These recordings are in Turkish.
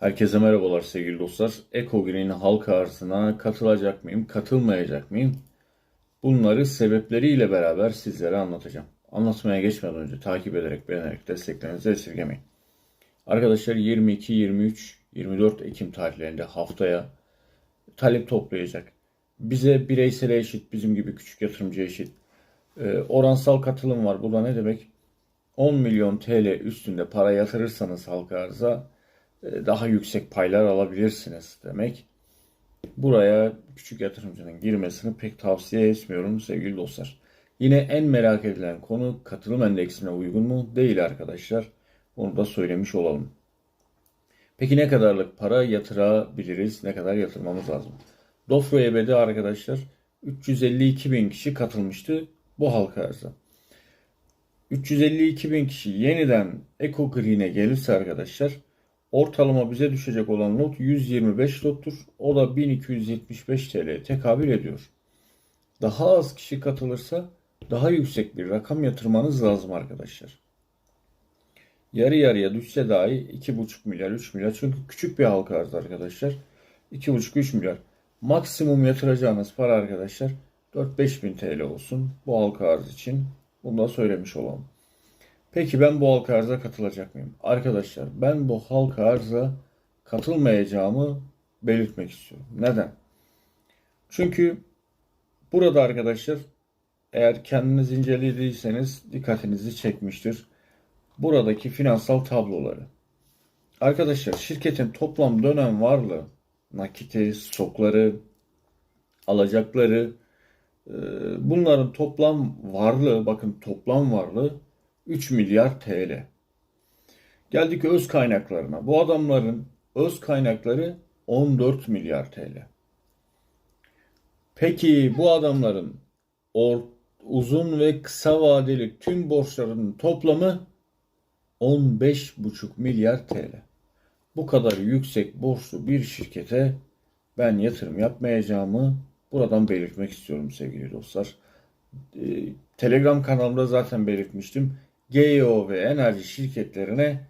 Herkese merhabalar sevgili dostlar. Eko Green halka katılacak mıyım, katılmayacak mıyım? Bunları sebepleriyle beraber sizlere anlatacağım. Anlatmaya geçmeden önce takip ederek, beğenerek desteklerinizi esirgemeyin. Arkadaşlar 22, 23, 24 Ekim tarihlerinde haftaya talep toplayacak. Bize bireysel eşit, bizim gibi küçük yatırımcı eşit. Ee, oransal katılım var. Bu da ne demek? 10 milyon TL üstünde para yatırırsanız halka arza e, daha yüksek paylar alabilirsiniz demek. Buraya küçük yatırımcının girmesini pek tavsiye etmiyorum sevgili dostlar. Yine en merak edilen konu katılım endeksine uygun mu? Değil arkadaşlar. Onu da söylemiş olalım. Peki ne kadarlık para yatırabiliriz? Ne kadar yatırmamız lazım? Dofro EB'de arkadaşlar 352 bin kişi katılmıştı bu halka arza. 352 bin kişi yeniden Eco Green'e gelirse arkadaşlar ortalama bize düşecek olan lot 125 lottur. O da 1275 TL'ye tekabül ediyor. Daha az kişi katılırsa daha yüksek bir rakam yatırmanız lazım arkadaşlar. Yarı yarıya düşse dahi 2,5 milyar 3 milyar çünkü küçük bir halka arz arkadaşlar. 2,5-3 milyar. Maksimum yatıracağınız para arkadaşlar 4-5 bin TL olsun bu halka arz için. Bunu da söylemiş olalım. Peki ben bu halka arza katılacak mıyım? Arkadaşlar ben bu halka arza katılmayacağımı belirtmek istiyorum. Neden? Çünkü burada arkadaşlar eğer kendiniz incelediyseniz dikkatinizi çekmiştir. Buradaki finansal tabloları. Arkadaşlar şirketin toplam dönem varlığı, nakiti, stokları, alacakları, bunların toplam varlığı, bakın toplam varlığı 3 milyar TL. Geldik öz kaynaklarına. Bu adamların öz kaynakları 14 milyar TL. Peki bu adamların or, uzun ve kısa vadeli tüm borçlarının toplamı 15,5 milyar TL. Bu kadar yüksek borçlu bir şirkete ben yatırım yapmayacağımı buradan belirtmek istiyorum sevgili dostlar. Ee, Telegram kanalımda zaten belirtmiştim. GEO ve enerji şirketlerine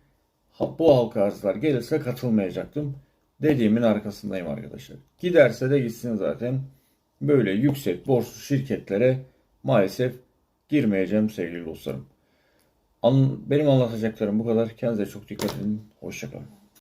bu halka arzlar gelirse katılmayacaktım. Dediğimin arkasındayım arkadaşlar. Giderse de gitsin zaten. Böyle yüksek borçlu şirketlere maalesef girmeyeceğim sevgili dostlarım. Benim anlatacaklarım bu kadar. Kendinize çok dikkat edin. Hoşçakalın.